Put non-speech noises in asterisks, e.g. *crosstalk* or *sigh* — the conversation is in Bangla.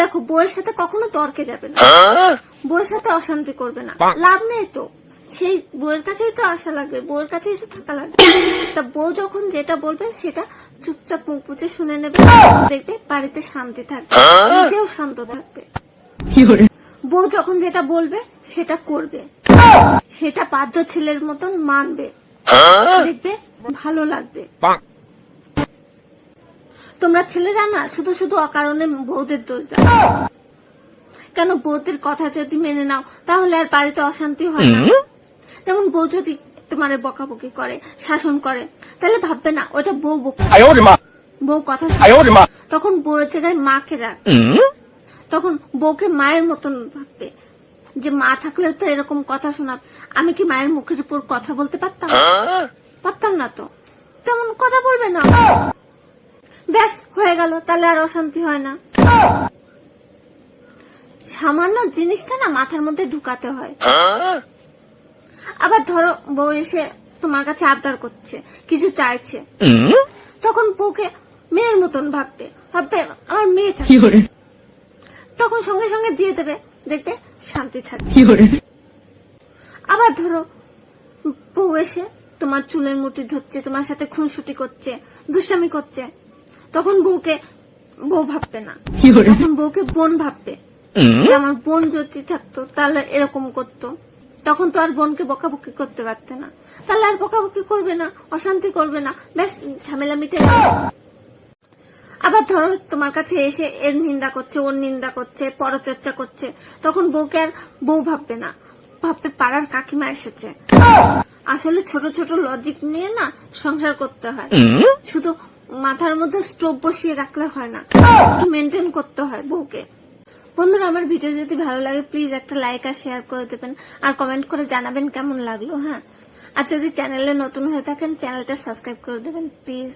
দেখো বউয়ের সাথে কখনো তর্কে যাবে না। বউয়ের সাথে অশান্তি করবে না। লাভ নেই তো। সেই বউয়ের কাছেই তো আশা লাগবে বউয়ের কাছেই তো থাকা লাগবে। *coughs* তা বউ যখন যেটা বলবে সেটা চুপচাপ মুখ বুঝে শুনে নেবে দেখবে বাড়িতে শান্তি থাকবে নিজেও শান্ত থাকবে। বউ যখন যেটা বলবে সেটা করবে। সেটা বাধ্য ছেলের মতন মানবে। দেখবে ভালো লাগবে। তোমরা ছেলেরা না শুধু শুধু অকারণে বৌদের দোষ দাও। কেন বৌদের কথা যদি মেনে নাও তাহলে আর বাড়িতে অশান্তি হয় না। যেমন বউ যদি তোমার বকাবকি করে শাসন করে তাহলে ভাববে না ওটা বউ বকা বউ কথা তখন বউয়ের জায়গায় মাকে রাখ। তখন বউকে মায়ের মতন ভাববে। যে মা থাকলে তো এরকম কথা শোনাত। আমি কি মায়ের মুখের উপর কথা বলতে পারতাম? হ্যাঁ? পারতাম না তো। তেমন কথা বলবে না। ব্যাস হয়ে গেল তাহলে আর অশান্তি হয় না। সামান্য জিনিসটা না মাথার মধ্যে ঢুকাতে হয়। আবার ধরো বউ এসে তোমার কাছে আবদার করছে কিছু চাইছে। তখন বউকে মেয়ের মতন ভাববে ভাববে আমার মেয়ে চাই তখন সঙ্গে সঙ্গে দিয়ে দেবে দেখবে শান্তি থাকবে। আবার ধরো বউ এসে তোমার চুলের মুঠি ধরছে তোমার সাথে খুনসুটি করছে দুষ্টামি করছে। তখন বউকে বউ ভাববে না। তখন বউকে বোন ভাববে। আমার বোন যদি থাকতো তাহলে এরকম করতো। তখন তো আর বোনকে বকাবকি করতে পারতে না। তাহলে আর বকাবকি করবে না অশান্তি করবে না। ব্যাস ঝামেলা মিটে আবার ধরো তোমার কাছে এসে এর নিন্দা করছে ওর নিন্দা করছে পরচর্চা করছে। তখন বউকে আর বউ ভাববে না। ভাববে পাড়ার কাকিমা এসেছে। আসলে ছোট ছোট লজিক নিয়ে না সংসার করতে হয়। শুধু মাথার মধ্যে স্টোভ বসিয়ে রাখলে হয় না। একটু মেনটেন করতে হয় বউকে। বন্ধুরা আমার ভিডিও যদি ভালো লাগে প্লিজ একটা লাইক আর শেয়ার করে দেবেন। আর কমেন্ট করে জানাবেন কেমন লাগল হ্যাঁ? আর যদি চ্যানেলে নতুন হয়ে থাকেন চ্যানেলটা সাবস্ক্রাইব করে দেবেন প্লিজ